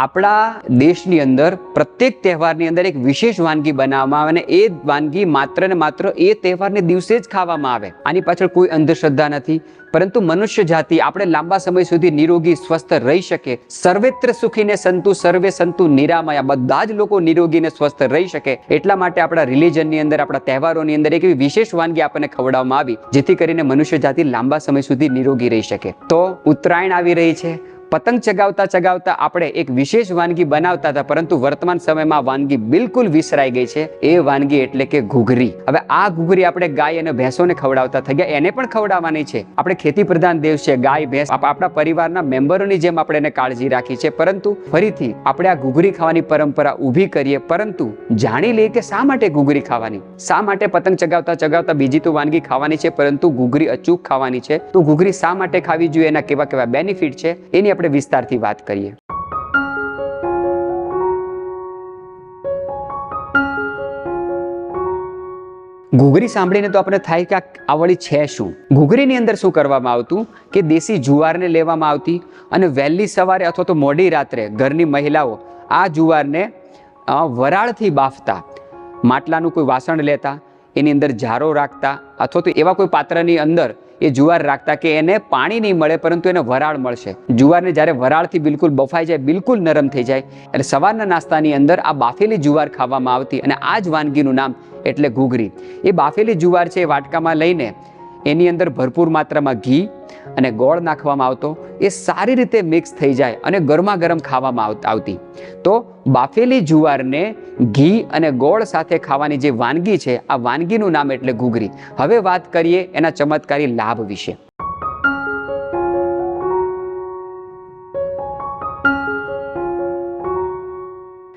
આપણા દેશની અંદર પ્રત્યેક તહેવારની અંદર એક વિશેષ વાનગી બનાવવામાં આવે અને એ વાનગી માત્ર ને માત્ર એ તહેવારને દિવસે જ ખાવામાં આવે. આની પાછળ કોઈ અંધશ્રદ્ધા નથી. પરંતુ મનુષ્ય જાતિ આપણે લાંબા સમય સુધી નિરોગી, સ્વસ્થ રહી શકે. સર્વેત્ર સુખીને સંતુ, સર્વે સંતુ નિરામયા. બધા જ લોકો નિરોગી ને સ્વસ્થ રહી શકે. એટલા માટે આપણા રિલિજનની અંદર, આપણા તહેવારોની અંદર એક એવી વિશેષ વાનગી આપણને ખવડાવવામાં આવી, જેથી કરીને મનુષ્ય જાતિ લાંબા સમય સુધી નિરોગી રહી શકે. તો ઉત્તરાયણ આવી રહી છે. પતંગ ચગાવતા ચગાવતા આપણે એક વિશેષ વાનગી બનાવતા હતા, પરંતુ વર્તમાન સમયમાં વાનગી બિલકુલ વિસરાઈ ગઈ છે. એ વાનગી એટલે કે ઘૂઘરી. હવે આ ઘૂઘરી આપણે ગાય અને ભેંસોને ખવડાવતા થઈ ગયા એને પણ ખવડાવવાની છે. આપણે ખેતી પ્રધાન દેશ છે, ગાય, ભેંસ, આપ- આપણા પરિવારના મેમ્બરોની જેમ આપણે એને કાળજી રાખી છે, પરંતુ ફરીથી આપણે આ ઘૂઘરી ખાવાની પરંપરા ઊભી કરીએ, પરંતુ જાણી લઈએ કે શા માટે ઘૂઘરી ખાવાની? શા માટે પતંગ ચગાવતા ચગાવતા બીજી તો વાનગી ખાવાની છે, પરંતુ ઘૂઘરી અચૂક ખાવાની છે. તો ઘૂઘરી શા માટે ખાવી જોઈએ, એના કેવા કેવા બેનિફિટ છે? એની આપણે વિસ્તારથી વાત કરીએ. ઘૂઘરી સાંભળીને તો આપણે થાય કે આ વળી છે શું? ઘૂઘરીની અંદર શું કરવામાં આવતું? કે દેશી જુવારને લેવામાં આવતી અને વહેલી સવારે અથવા તો મોડી રાત્રે ઘરની મહિલાઓ આ જુવારને વરાળથી બાફતા, માટલાનું કોઈ વાસણ લેતા, એની અંદર ઝારો રાખતા અથવા તો એવા કોઈ પાત્રની અંદર એ જુવાર રાખતા કે એને પાણી નહીં મળે, પરંતુ એને વરાળ મળશે. જુવારને જ્યારે વરાળથી બિલકુલ બફાઈ જાય, બિલકુલ નરમ થઈ જાય, એટલે સવારના નાસ્તાની અંદર આ બાફેલી જુવાર ખાવામાં આવતી અને આ જ વાનગીનું નામ એટલે ઘૂઘરી. એ બાફેલી જુવાર છે એ વાટકામાં લઈને એની અંદર ભરપૂર માત્રામાં ઘી અને ગોળ નાખવામાં આવતો એ સારી રીતે મિક્સ થઈ જાય અને ગરમા ગરમ ખાવામાં આવતી તો બાફેલી જુવારને ઘી અને ગોળ સાથે ખાવાની જે વાનગી છે, આ વાનગીનું નામ એટલે ઘૂઘરી. હવે વાત કરીએ એના ચમત્કારી લાભ વિશે.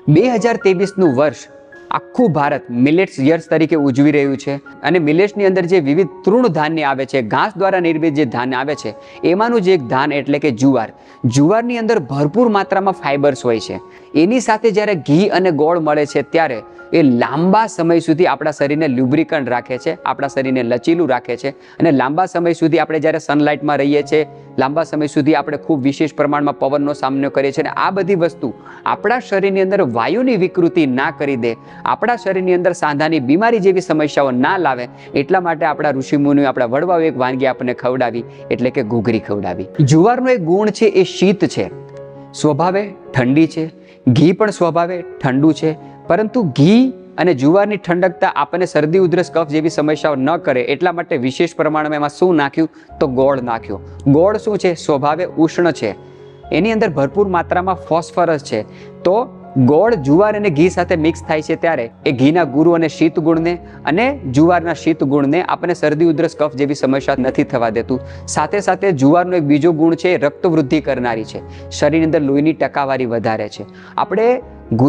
બે હજાર તેવીસનું વર્ષ આખું ભારત મિલેટ્સ યર્સ તરીકે ઉજવી રહ્યું છે અને મિલેટ્સની અંદર જે વિવિધ તૃણ ધાન્ય આવે છે, ઘાસ દ્વારા નિર્મિત જે ધાન્ય આવે છે, એમાંનું જ એક ધાન એટલે કે જુવાર. જુવારની અંદર ભરપૂર માત્રામાં ફાઇબર્સ હોય છે. એની સાથે જ્યારે ઘી અને ગોળ મળે છે ત્યારે એ લાંબા સમય સુધી આપણા શરીરને લ્યુબ્રિકન્ટ રાખે છે, આપણા શરીરને લચીલું રાખે છે અને લાંબા સમય સુધી આપણે જ્યારે સનલાઇટમાં રહીએ છીએ લાંબા સમય સુધી આપણે ખૂબ વિશેષ પ્રમાણમાં પવનનો સામનો કરીએ છીએ અને આ બધી વસ્તુ આપણા શરીરની અંદર વાયુની વિકૃતિ ના કરી દે, આપણા શરીરની અંદર સાંધાની બીમારી જેવી સમસ્યાઓ ના લાવે, એટલા માટે આપણા ઋષિમુનિ આપણા વડવાઓ એક વાનગી આપણને ખવડાવી, એટલે કે ઘૂઘરી ખવડાવી. જુવારનો એક ગુણ છે એ શીત છે. સ્વભાવે ઠંડી છે. ઘી પણ સ્વભાવે ઠંડુ છે. પરંતુ ઘી અને જુવારની ઠંડકતા આપણને શરદી, ઉધરસ, કફ જેવી સમસ્યાઓ ન કરે એટલા માટે વિશેષ પ્રમાણમાં એમાં શું નાખ્યું? તો ગોળ નાખ્યો. ગોળ શું છે? સ્વભાવે ઉષ્ણ છે. એની અંદર ભરપૂર માત્રામાં ફોસ્ફરસ છે. તો ગોળ, જુવાર અને ઘી સાથે મિક્સ થાય છે ત્યારે એ ઘીના ગુરુ અને શીત ગુણને અને જુવારના શીત ગુણને આપણને શરદી, ઉધરસ, કફ જેવી સમસ્યા નથી થવા દેતું. સાથે સાથે જુવારનો એક બીજો ગુણ છે રક્તવૃદ્ધિ રક્ત વૃદ્ધિ કરનારી છે. શરીરની અંદર લોહીની ટકાવારી વધારે છે. આપણે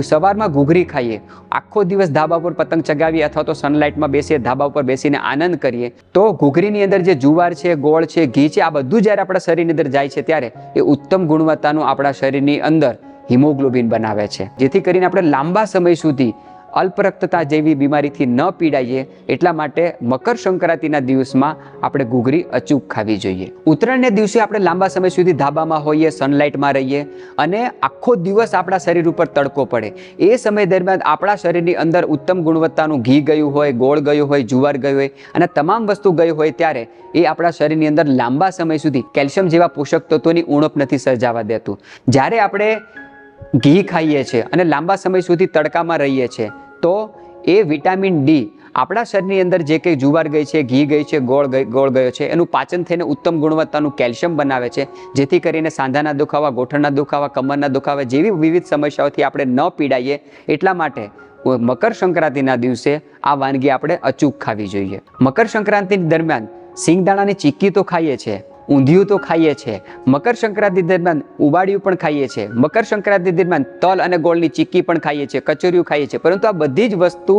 સવારમાં ઘૂઘરી ખાઈએ, આખો દિવસ ધાબા પર પતંગ ચગાવીએ અથવા તો સનલાઇટમાં બેસીએ, ધાબા ઉપર બેસીને આનંદ કરીએ, તો ઘૂઘરીની અંદર જે જુવાર છે, ગોળ છે, ઘી છે, આ બધું જ્યારે આપણા શરીરની અંદર જાય છે ત્યારે એ ઉત્તમ ગુણવત્તાનું આપણા શરીરની અંદર હિમોગ્લોબિન બનાવે છે. જેથી કરીને આપણે લાંબા સમય સુધી અલ્પરક્તતા જેવી બીમારીથી ન પીડાઈએ એટલા માટે મકર સંક્રાંતિના દિવસમાં આપણે ઘૂઘરી અચૂક ખાવી જોઈએ. ઉત્તરાયણને દિવસે આપણે લાંબા સમય સુધી ધાબામાં હોઈએ સનલાઇટમાં રહીએ અને આખો દિવસ આપણા શરીર ઉપર તડકો પડે. એ સમય દરમિયાન આપણા શરીરની અંદર ઉત્તમ ગુણવત્તાનું ઘી ગયું હોય, ગોળ ગયું હોય, જુવાર ગયું હોય અને તમામ વસ્તુ ગઈ હોય ત્યારે એ આપણા શરીરની અંદર લાંબા સમય સુધી કેલ્શિયમ જેવા પોષક તત્વોની ઉણપ નથી સર્જાવા દેતું. જ્યારે આપણે ઘી ખાઈએ છીએ અને લાંબા સમય સુધી તડકામાં રહીએ છીએ, તો એ વિટામિન ડી આપણા શરીરની અંદર જે કંઈ જુવાર ગઈ છે, ઘી ગઈ છે, ગોળ ગોળ ગયો છે, એનું પાચન થઈને ઉત્તમ ગુણવત્તાનું કેલ્શિયમ બનાવે છે, જેથી કરીને સાંધાના દુખાવા, ગોઠણના દુખાવા, કમરના દુખાવા જેવી વિવિધ સમસ્યાઓથી આપણે ન પીડાઈએ, એટલા માટે મકર સંક્રાંતિના દિવસે આ વાનગી આપણે અચૂક ખાવી જોઈએ. મકર સંક્રાંતિ દરમિયાન સિંગદાણાની ચીક્કી તો ખાઈએ છીએ ઊંધિયું તો ખાઈએ છીએ મકર સંક્રાંતિ દરમિયાન ઉબાડિયું પણ ખાઈએ છીએ મકર સંક્રાંતિ દરમિયાન તલ અને ગોળની ચીક્કી પણ ખાઈએ છીએ કચોરીઓ ખાઈએ છીએ પરંતુ આ બધી જ વસ્તુ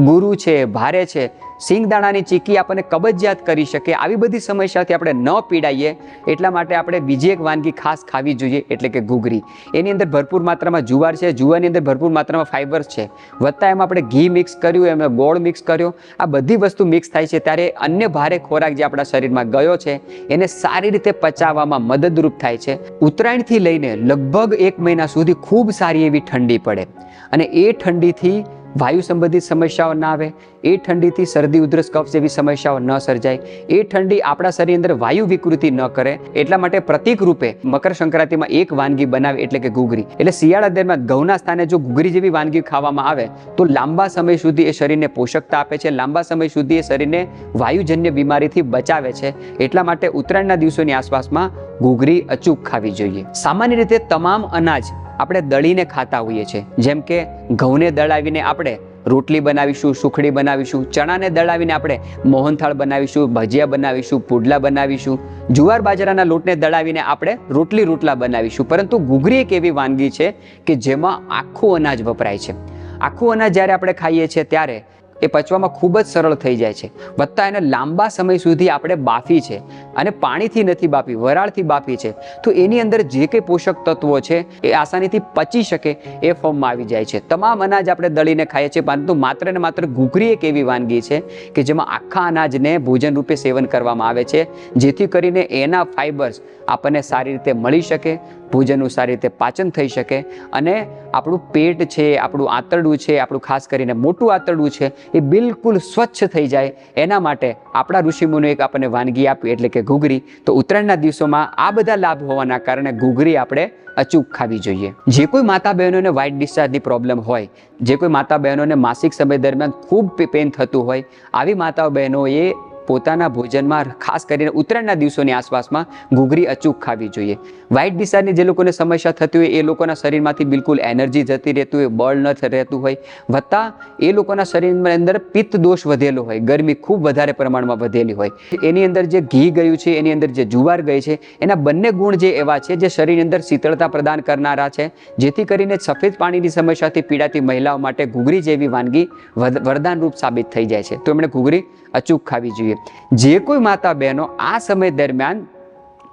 ગુરુ છે, ભારે છે. સિંગદાણાની ચીકી આપણને કબજિયાત કરી શકે. આવી બધી સમસ્યાથી આપણે ન પીડાઈએ. એટલા માટે આપણે બીજી એક વાનગી ખાસ ખાવી જોઈએ, એટલે કે ઘૂઘરી. એની અંદર ભરપૂર માત્રામાં જુવાર છે. જુવારની અંદર ભરપૂર માત્રામાં ફાઇબર્સ છે. વત્તા એમાં આપણે ઘી મિક્સ કર્યું, એમાં ગોળ મિક્સ કર્યો. આ બધી વસ્તુ મિક્સ થાય છે. ત્યારે અન્ય ભારે ખોરાક જે આપણા શરીરમાં ગયો છે, એને સારી રીતે પચાવવામાં મદદરૂપ થાય છે. ઉત્તરાયણથી લઈને લગભગ એક મહિના સુધી ખૂબ સારી એવી ઠંડી પડે. અને એ ઠંડીથી વાયુ સંબંધિત સમસ્યાઓ ના આવે, એ ઠંડીથી શરદી, ઉધરસ કફ જેવી સમસ્યાઓ ન સર્જાય, એ ઠંડી આપણા શરીર અંદર વાયુ વિકૃતિ ન કરે, એટલા માટે પ્રતિક રૂપે મકર સંક્રાંતિમાં એક વાનગી બનાવે એટલે કે ઘૂઘરી. એટલે શિયાળા દરમિયાન ઘઉંના સ્થાને જો ઘૂઘરી જેવી વાનગી ખાવામાં આવે, તો લાંબા સમય સુધી એ શરીરને પોષકતા આપે છે, લાંબા સમય સુધી એ શરીરને વાયુજન્ય બીમારીથી બચાવે છે, એટલા માટે ઉત્તરાયણના દિવસોની આસપાસમાં ઘૂઘરી અચૂક ખાવી જોઈએ. સામાન્ય રીતે તમામ અનાજ આપણે દળીને ખાતા હોઈએ છીએ. જેમ કે ઘઉંને દળાવીને આપણે રોટલી બનાવીશું, સુખડી બનાવીશું, ચણાને દળાવીને આપણે મોહનથાળ બનાવીશું, ભજીયા બનાવીશું, પુડલા બનાવીશું. જુવાર બાજરાના લોટને દળાવીને આપણે રોટલી રોટલા બનાવીશું. પરંતુ ઘૂઘરી એક એવી વાનગી છે કે જેમાં આખું અનાજ વપરાય છે. આખું અનાજ જ્યારે આપણે ખાઈએ છીએ ત્યારે એ પચવામાં ખૂબ જ સરળ થઈ જાય છે. વત્તા એને લાંબા સમય સુધી આપણે બાફી છે અને પાણીથી નથી બાફી, વરાળથી બાફી છે. તો એની અંદર જે કંઈ પોષક તત્વો છે એ આસાનીથી પચી શકે એ ફોર્મમાં આવી જાય છે. તમામ અનાજ આપણે દળીને ખાઈએ છીએ, પરંતુ માત્ર ને માત્ર ઘૂઘરી એક એવી વાનગી છે કે જેમાં આખા અનાજને ભોજન રૂપે સેવન કરવામાં આવે છે, જેથી કરીને એના ફાઇબર્સ આપણને સારી રીતે મળી શકે ભોજનનું સારી રીતે પાચન થઈ શકે અને આપણું પેટ છે, આપણું આંતરડું છે, આપણું ખાસ કરીને મોટું આંતરડું છે, એ બિલકુલ સ્વચ્છ થઈ જાય. એના માટે આપણા ઋષિમુનો એક આપણને વાનગી આપી, એટલે કે ઘૂઘરી. તો ઉત્તરાયણના દિવસોમાં આ બધા લાભ હોવાના કારણે ઘૂઘરી આપણે અચૂક ખાવી જોઈએ. જે કોઈ માતા બહેનોને વ્હાઇટ ડિસ્ચાર્જની પ્રોબ્લેમ હોય, જે કોઈ માતા બહેનોને માસિક સમય દરમિયાન ખૂબ પેન થતું હોય, આવી માતા બહેનોએ પોતાના ભોજનમાં, ખાસ કરીને ઉત્તરાયણના દિવસોની આસપાસમાં ઘૂઘરી અચૂક ખાવી જોઈએ. વ્હાઇટ ડિસ્ચાર્જની જે લોકોને સમસ્યા થતી હોય, એ લોકોના શરીરમાંથી બિલકુલ એનર્જી જતી રહેતું હોય, બળ ન રહેતું હોય, વત્તા એ લોકોના શરીરની અંદર પિત્ત દોષ વધેલો હોય, ગરમી ખૂબ વધારે પ્રમાણમાં વધેલી હોય. એની અંદર જે ઘી ગયું છે, એની અંદર જે જુવાર ગઈ છે, એના બંને ગુણ જે એવા છે, જે શરીરની અંદર શીતળતા પ્રદાન કરનારા છે, જેથી કરીને સફેદ પાણીની સમસ્યાથી પીડાતી મહિલાઓ માટે ઘૂઘરી જેવી વાનગી વરદાન વરદાનરૂપ સાબિત થઈ જાય છે. તો એમણે ઘૂઘરી અચૂક ખાવી જોઈએ. જે કોઈ માતા બહેનો આ સમય દરમિયાન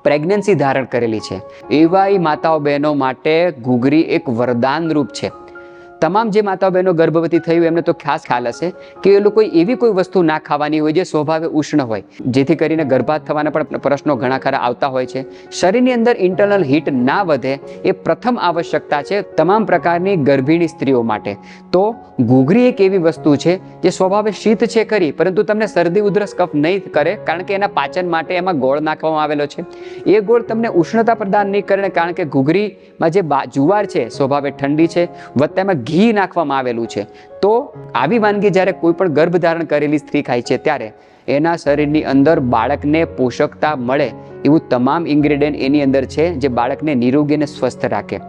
પ્રેગ્નન્સી ધારણ કરેલી છે. એવા માતાઓ બહેનો માટે ઘૂઘરી એક વરદાન રૂપ છે. તમામ જે માતા બહેનો ગર્ભવતી થઈ હોય, એમને તો ખાસ ખ્યાલ હશે કે એ લોકો એવી કોઈ વસ્તુ ના ખાવાની હોય જે સ્વભાવે ઉષ્ણ હોય. જેથી કરીને ગર્ભાત થવાના પણ પ્રશ્નો ઘણા ખરા આવતા હોય છે. શરીરની અંદર ઇન્ટરનલ હીટ ના વધે એ પ્રથમ આવશ્યકતા છે તમામ પ્રકારની ગર્ભિણી સ્ત્રીઓ માટે. તો ઘૂઘરી એક એવી વસ્તુ છે જે સ્વભાવે શીત છે ખરી, પરંતુ તમને શરદી, ઉધરસ, કફ નહીં કરે કારણ કે એના પાચન માટે એમાં ગોળ નાખવામાં આવેલો છે. એ ગોળ તમને ઉષ્ણતા પ્રદાન નહીં કરે કારણ કે ઘૂઘરીમાં જે જુવાર છે સ્વભાવે ઠંડી છે. વત્તા એમાં ઘી નાખવામાં આવેલું છે. તો આવી વાનગી જ્યારે કોઈ પણ ગર્ભધારણ કરેલી સ્ત્રી ખાય છે ત્યારે એના શરીરની અંદર બાળકને પોષકતા મળે એવું તમામ ઇન્ગ્રેડિયન્ટ એની અંદર છે જે બાળકને નિરોગી અને સ્વસ્થ રાખે.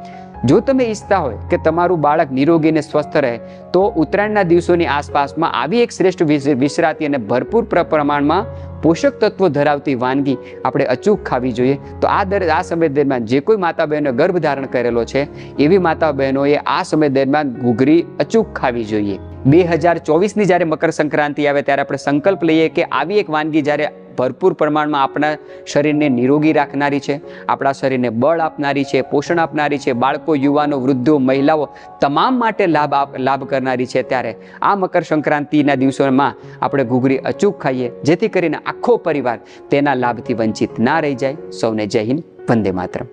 જો તમે ઈચ્છતા હોય કે તમારું બાળક નિરોગી અને સ્વસ્થ રહે, તો ઉત્તરાયણના દિવસોની આસપાસમાં આવી એક શ્રેષ્ઠ વિશ્રાતી અને ભરપૂર પ્ર- પ્રમાણમાં પોષક તત્વો ધરાવતી વાનગી આપણે અચૂક ખાવી જોઈએ. તો આ દર, આ સમય દરમિયાન જે કોઈ માતા બહેનો ગર્ભ ધારણ કરેલો છે, એવી માતા બહેનોએ આ સમય દરમિયાન ઘૂઘરી અચૂક ખાવી જોઈએ. બે હજાર ચોવીસની જ્યારે મકર સંક્રાંતિ આવે ત્યારે આપણે સંકલ્પ લઈએ કે આવી એક વાનગી જ્યારે ભરપૂર પ્રમાણમાં આપણા શરીરને નિરોગી રાખનારી છે, આપણા શરીરને બળ આપનારી છે, પોષણ આપનારી છે, બાળકો, યુવાનો, વૃદ્ધો, મહિલાઓ તમામ માટે લાભ લાભ કરનારી છે. ત્યારે આ મકર સંક્રાંતિના દિવસોમાં આપણે ઘૂઘરી અચૂક ખાઈએ, જેથી કરીને આખો પરિવાર તેના લાભથી વંચિત ના રહી જાય. સૌને જય હિન્દ, વંદે માતરમ.